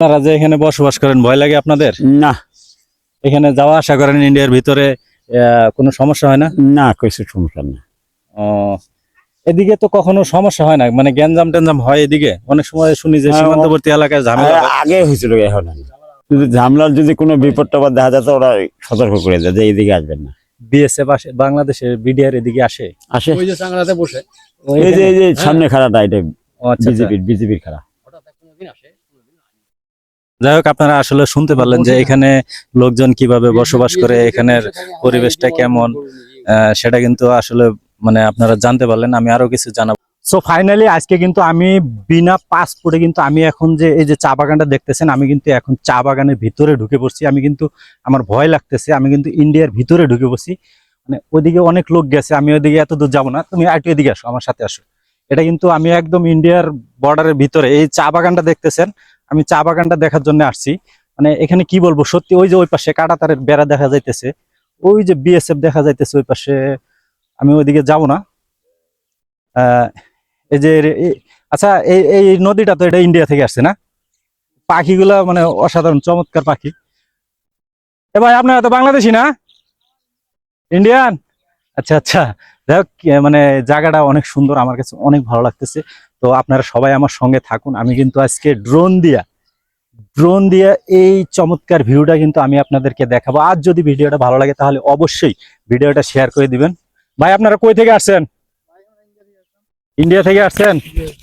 আপনারা যে এখানে বসবাস করেন ভয় লাগে আপনাদের? না। এখানে যাওয়া আসা করেন ইন্ডিয়ার ভিতরে আহ, কোনো সমস্যা হয় না? না কিছু সমস্যা না ও, এদিকে তো কখনো সমস্যা হয় না মানে গ্যাঞ্জাম ট্যাঞ্জাম হয় এদিকে? অনেক সময় শুনি যে হ্যাঁ, সীমান্তবর্তী এলাকায় ঝামেলা আগে হয়েছিল এখন যদি ঝামলার যদি কোনো বিপদ টাপদ দেখা যায় তো ওরা সতর্ক করে দেয় যে এইদিকে আসবেন না। বিএসএফ আসে বাংলাদেশের বিডিআর এদিকে আসে? আসে। ওই যে বসে। এই যে এই যে সামনে খারাটা এটা আচ্ছা, আচ্ছা। বিজেপির বিজেপির খারাপ হঠাৎ আসে? যাই হোক আপনারা আসলে শুনতে পারলেন যে এখানে লোকজন কীভাবে বসবাস করে এখানের পরিবেশটা কেমন আহ, সেটা কিন্তু আসলে মানে আপনারা জানতে পারলেন আমি আরও কিছু জানাব। সো ফাইনালি আজকে কিন্তু আমি বিনা পাসপোর্টে কিন্তু আমি এখন যে এই যে চা বাগানটা দেখতেছেন আমি কিন্তু এখন চা বাগানের ভিতরে ঢুকে পড়ছি। আমি কিন্তু আমার ভয় লাগতেছে আমি কিন্তু ইন্ডিয়ার ভিতরে ঢুকে পড়ছি। মানে ওইদিকে অনেক লোক গেছে আমি ওইদিকে এত দূর যাব না। তুমি একটু এদিকে আসো আমার সাথে আসো। এটা কিন্তু আমি একদম ইন্ডিয়ার বর্ডারের ভিতরে এই চা বাগানটা দেখতেছেন আমি চা বাগানটা দেখার জন্য আসছি। মানে এখানে কি বলব, সত্যি ওই যে ওই পাশে কাটাতারের বেড়া দেখা যাইতেছে। ওই যে বিএসএফ দেখা যাইতেছে ওই পাশে। আমি ওইদিকে যাব না। এই যে আচ্ছা এই এই নদীটা তো এটা ইন্ডিয়া থেকে আসছে না? পাখিগুলা মানে অসাধারণ, চমৎকার পাখি। এ ভাই, আপনারা তো বাংলাদেশি না? ইন্ডিয়ান আচ্ছা আচ্ছা। যাই মানে জায়গাটা অনেক সুন্দর, আমার কাছে অনেক ভালো লাগতেছে। তো আপনারা সবাই আমার সঙ্গে থাকুন। আমি কিন্তু আজকে ড্রোন দিয়া ড্রোন দিয়ে এই চমৎকার ভিউটা কিন্তু আমি আপনাদেরকে দেখাবো। আর যদি ভিডিওটা ভালো লাগে তাহলে অবশ্যই ভিডিওটা শেয়ার করে দিবেন। ভাই আপনারা কই থেকে আসছেন? ইন্ডিয়া থেকে আসছেন?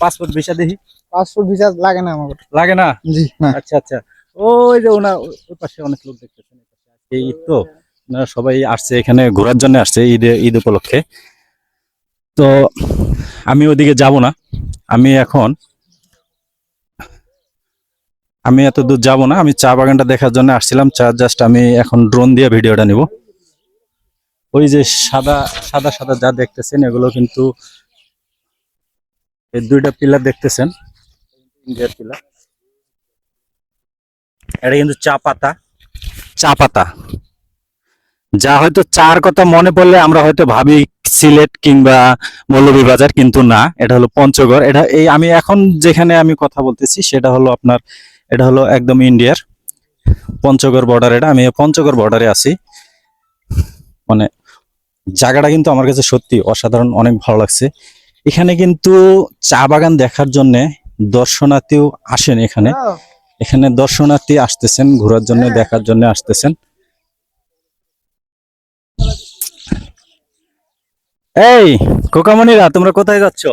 পাসপোর্ট ভিসা দেখি। পাসপোর্ট ভিসা লাগে না আমার লাগে না? জি না। আচ্ছা আচ্ছা। ওই যে ওনা ওই পাশে অনেক লোক দেখতেছেন এই ঈদ তো ওনারা সবাই আসছে এখানে ঘোরার জন্য আসছে ঈদ ঈদ উপলক্ষে। তো আমি ওদিকে যাব না। আমি এখন, আমি এত দূর যাব না, আমি চা বাগানটা দেখার জন্য আসছিলাম। চা জাস্ট আমি এখন ড্রোন দিয়ে ভিডিওটা নিব। ওই যে সাদা সাদা সাদা যা দেখতেছেন, এগুলো কিন্তু এই দুইটা পিলার দেখতেছেন। ইন্ডিয়ার পিলার। এটা কিন্তু চা পাতা। চা পাতা। যা হয়তো চার কথা মনে পড়লে আমরা হয়তো ভাবি সিলেট কিংবা মৌলভীবাজার কিন্তু না এটা হলো পঞ্চগড়। এটা এই আমি এখন যেখানে আমি কথা বলতেছি সেটা হলো আপনার এটা হলো একদম ইন্ডিয়ার পঞ্চগড় বর্ডার এটা। আমি পঞ্চগড় বর্ডারে আছি। মানে জায়গাটা কিন্তু আমার কাছে সত্যি অসাধারণ অনেক ভালো লাগছে। এখানে কিন্তু চা বাগান দেখার জন্য দর্শনার্থীও আসেন এখানে। এখানে দর্শনার্থী আসতেছেন ঘোরার জন্য দেখার জন্য আসতেছেন। এই কোকামণিরা তোমরা কোথায় যাচ্ছ?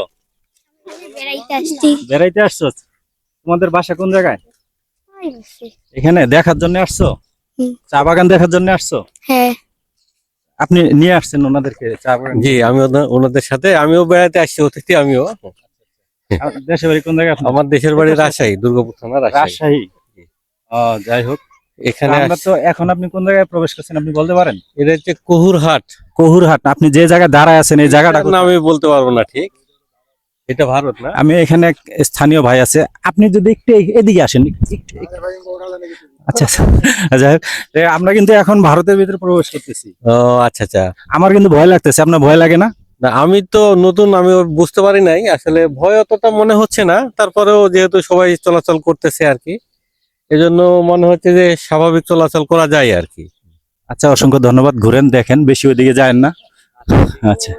বেড়াইতে আসছো। তোমাদের বাসা কোন জায়গায়? এখানে দেখার জন্য আসছো? চা বাগান দেখার জন্য আসছো? হ্যাঁ। আপনি নিয়ে আসছেন ওনাদেরকে চা বাগান? জি আমি ওনাদের সাথে আমিও বেড়াতে আসছি অতিথি আমিও। দেশের বাড়ি কোন জায়গায় আমার দেশের বাড়ি রাজশাহী দুর্গাপুর থানা রাজশাহী। যাই হোক। এখানে আমরা তো এখন আপনি কোন জায়গায় প্রবেশ করছেন আপনি বলতে পারেন? এটা হচ্ছে কহুরহাট। কহুরহাট আপনি যে জায়গায় দাঁড়ায় আছেন এই জায়গাটা আমি বলতে পারব না ঠিক? এটা ভারত না? আমি এখানে এক স্থানীয় ভাই আছে। আপনি যদি একটু এদিকে আসেন আচ্ছা আচ্ছা। এ, আমরা কিন্তু এখন ভারতের ভিতরে প্রবেশ করতেছি। ও আচ্ছা আচ্ছা। আমার কিন্তু ভয় লাগতেছে আপনার ভয় লাগে না? না আমি তো নতুন আমি বুঝতে পারি নাই। আসলে ভয় অতটা মনে হচ্ছে না তারপরেও যেহেতু সবাই চলাচল করতেছে আর কি এজন্য মনে হচ্ছে যে স্বাভাবিক চলাচল করা যায় আর কি। আচ্ছা অসংখ্য ধন্যবাদ। ঘুরেন দেখেন বেশি ওইদিকে যায় না। আচ্ছা।